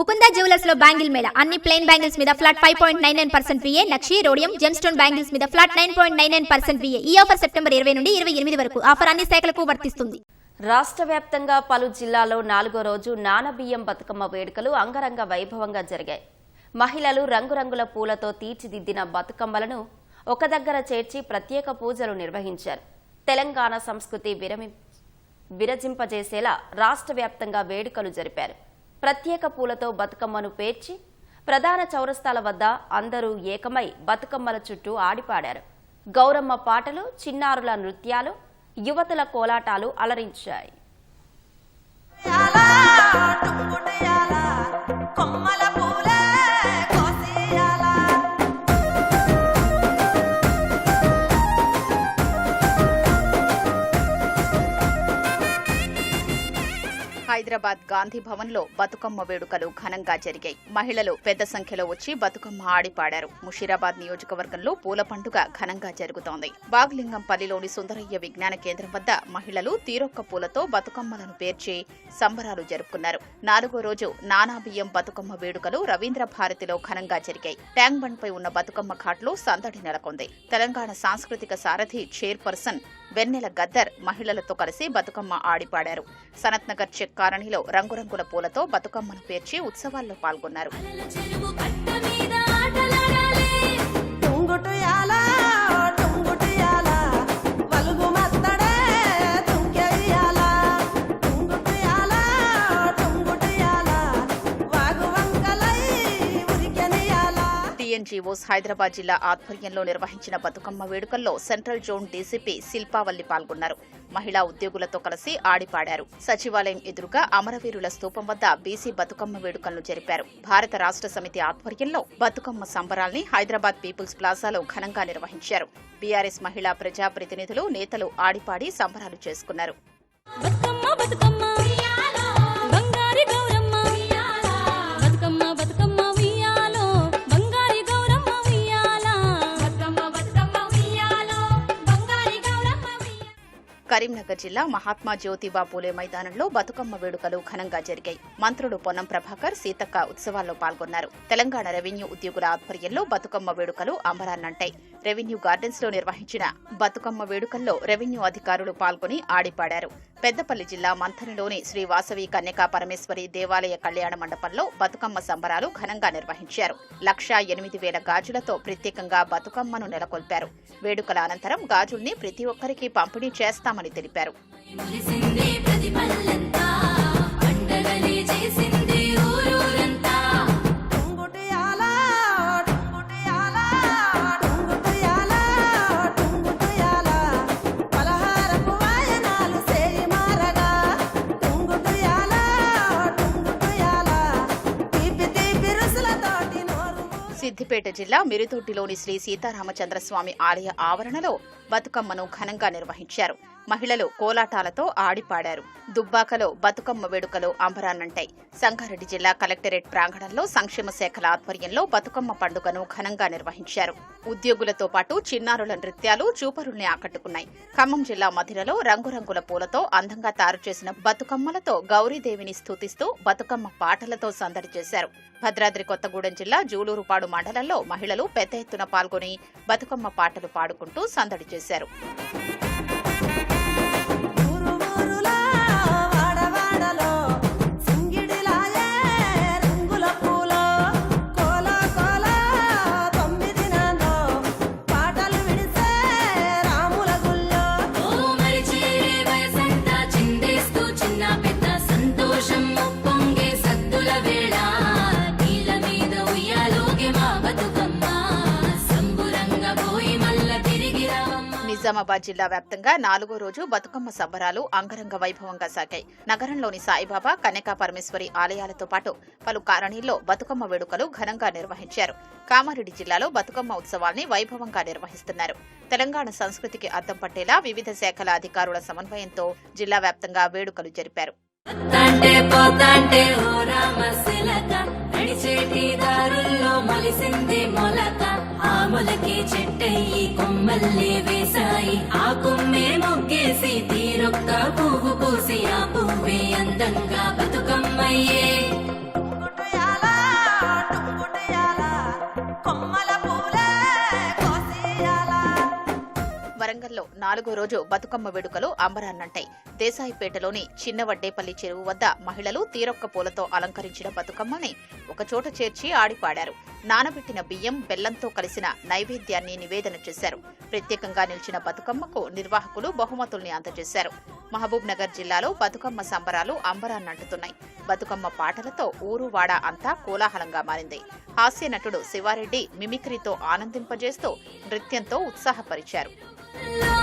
Mukunda జ్యువెలర్స్లో bangle mela. అన్ని plain bangles మీద flat five point nine nine percent VA నక్షి rhodium gem stone bangles మీద flat nine point nine nine percent VA ఈ offer September ఇరవై నుండి ఇరవై ఎనిమిది వరకు ఆఫర్ అన్ని శాఖలకు వర్తిస్తుంది. రాష్ట్ర వ్యాప్తంగా పలు జిల్లాల్లో నాలుగో రోజు నానబియ్యం బతుకమ్మ వేడుకలు అంగరంగ వైభవంగా జరిగాయి. మహిళలు రంగురంగుల పూలతో తీర్చిదిద్దిన బతుకమ్మలను ఒక దగ్గర చేర్చి ప్రత్యేక పూజలు నిర్వహించారు. తెలంగాణ సంస్కృతి విరమి విరజింపజేసేలా రాష్ట్ర వ్యాప్తంగా వేడుకలు జరిపారు. ప్రత్యేక పూలతో బతుకమ్మను పేర్చి ప్రధాన చౌరస్తాల వద్ద అందరూ ఏకమై బతుకమ్మల చుట్టూ ఆడిపాడారు. గౌరమ్మ పాటలు చిన్నారుల నృత్యాలు యువతుల కోలాటాలు అలరించాయి. కొమ్మల హైదరాబాద్ గాంధీ భవన్లో బతుకమ్మ వేడుకలు ఘనంగా జరిగాయి. మహిళలు పెద్ద సంఖ్యలో వచ్చి బతుకమ్మ ఆడిపాడారు. ముషీరాబాద్ నియోజకవర్గంలో పూల పండుగ ఘనంగా జరుగుతోంది. బాగ్లింగంపల్లిలోని సుందరయ్య విజ్ఞాన కేంద్రం వద్ద మహిళలు తీరొక్క పూలతో బతుకమ్మలను పేర్చి సంబరాలు జరుపుకున్నారు. నాలుగో రోజు నానాబియ్యం బతుకమ్మ వేడుకలు రవీంద్ర భారతిలో ఘనంగా జరిగాయి. ట్యాంక్ బండ్ పై ఉన్న బతుకమ్మ ఘాట్లో సందడి నెలకొంది. తెలంగాణ సాంస్కృతిక సారథి చైర్పర్సన్ వెన్నెల గద్దర్ మహిళలతో కలిసి బతుకమ్మ ఆడిపాడారు. సనత్ నగర్ చెక్ కాలనీలో రంగురంగుల పూలతో బతుకమ్మను పేర్చి ఉత్సవాల్లో పాల్గొన్నారు. ఐఎన్జీఓస్ హైదరాబాద్ జిల్లా ఆధ్వర్యంలో నిర్వహించిన బతుకమ్మ వేడుకల్లో సెంట్రల్ జోన్ డీసీపీ శిల్పావల్లి పాల్గొన్నారు. మహిళా ఉద్యోగులతో కలిసి ఆడిపాడారు. సచివాలయం ఎదురుగా అమరవీరుల స్తూపం వద్ద బీసీ బతుకమ్మ వేడుకలను జరిపారు. భారత రాష్ట్ర సమితి ఆధ్వర్యంలో బతుకమ్మ సంబరాల్ని హైదరాబాద్ పీపుల్స్ ప్లాజాలో ఘనంగా నిర్వహించారు. బీఆర్ఎస్ మహిళా ప్రజాప్రతినిధులు నేతలు ఆడిపాడి సంబరాలు చేసుకున్నారు. బతుకమ్మ బతుకమ్మ. కరీంనగర్ జిల్లా మహాత్మా జ్యోతిబా పూలే మైదానంలో బతుకమ్మ వేడుకలు ఘనంగా జరిగాయి. మంత్రులు పొన్నం ప్రభాకర్ సీతక్క ఉత్సవాల్లో పాల్గొన్నారు. తెలంగాణ రెవెన్యూ ఉద్యోగుల ఆధ్వర్యంలో బతుకమ్మ వేడుకలు అమరాన్నంటాయి రెవెన్యూ గార్డెన్స్లో నిర్వహించిన బతుకమ్మ వేడుకల్లో రెవెన్యూ అధికారులు పాల్గొని ఆడిపాడారు. పెద్దపల్లి జిల్లా మంథనిలోని శ్రీ వాసవి కన్యకా పరమేశ్వరి దేవాలయ కళ్యాణ మండపంలో బతుకమ్మ సంబరాలు ఘనంగా నిర్వహించారు. లక్షా ఎనిమిది వేల గాజులతో ప్రత్యేకంగా బతుకమ్మను నెలకొల్పారు. వేడుకల అనంతరం గాజుల్ని ప్రతి ఒక్కరికి పంపిణీ చేస్తామని తెలిపారు. సిద్దిపేట జిల్లా మిరుతొట్టిలోని శ్రీ సీతారామచంద్రస్వామి ఆలయ ఆవరణలో బతుకమ్మను ఘనంగా నిర్వహించారు. మహిళలు కోలాటాలతో ఆడిపాడారు. దుబ్బాకలో బతుకమ్మ వేడుకలు అంబరాన్నంటాయి. సంగారెడ్డి జిల్లా కలెక్టరేట్ ప్రాంగణంలో సంక్షేమ శాఖల ఆధ్వర్యంలో బతుకమ్మ పండుగను ఘనంగా నిర్వహించారు. ఉద్యోగులతో పాటు చిన్నారుల నృత్యాలు చూపరుల్ని ఆకట్టుకున్నాయి. ఖమ్మం జిల్లా మధిరలో రంగురంగుల పూలతో అందంగా తయారు చేసిన బతుకమ్మలతో గౌరీదేవిని స్థుతిస్తూ బతుకమ్మ పాటలతో సందడి చేశారు. భద్రాద్రి కొత్తగూడెం జిల్లా జూలూరుపాడు మండలంలో మహిళలు పెద్ద ఎత్తున పాల్గొని బతుకమ్మ పాటలు పాడుకుంటూ సందడి చేశారు. ఊరు నిజామాబాద్ జిల్లా వ్యాప్తంగా నాలుగో రోజు బతుకమ్మ సంబరాలు అంగరంగ వైభవంగా సాగాయి. నగరంలోని సాయిబాబా కన్యకా పరమేశ్వరి ఆలయాలతో పాటు పలు కారణీల్లో బతుకమ్మ వేడుకలు ఘనంగా నిర్వహించారు. కామారెడ్డి జిల్లాలో బతుకమ్మ ఉత్సవాల్ని వైభవంగా నిర్వహిస్తున్నారు. తెలంగాణ సంస్కృతికి అద్దం పట్టేలా వివిధ శాఖల అధికారుల సమన్వయంతో జిల్లా వ్యాప్తంగా వేడుకలు జరిపారు. మొలక ఆ మొలకే చెట్టయి కొమ్మల్లే వేసాయి ఆ కొమ్మే మొగ్గేసి తీరొక్క పువ్వు పూసి ఆ పువ్వే అందంగా బతుకమ్మయ్యే. నాలుగో రోజు బతుకమ్మ వేడుకలు అంబరాన్నంటాయి. దేశాయిపేటలోని చిన్న వడ్డేపల్లి చెరువు వద్ద మహిళలు తీరొక్క పూలతో అలంకరించిన బతుకమ్మని ఒకచోట చేర్చి ఆడిపాడారు. నానబెట్టిన బియ్యం బెల్లంతో కలిసిన నైవేద్యాన్ని నివేదన చేశారు. ప్రత్యేకంగా నిలిచిన బతుకమ్మకు నిర్వాహకులు బహుమతుల్ని అందజేశారు. మహబూబ్ నగర్ జిల్లాలో బతుకమ్మ సంబరాలు అంబరాన్నంటుతున్నాయి. బతుకమ్మ పాటలతో ఊరు వాడ అంతా కోలాహలంగా మారింది. హాస్య నటుడు శివారెడ్డి మిమిక్రీతో ఆనందింపజేస్తూ నృత్యంతో ఉత్సాహపరిచారు. లో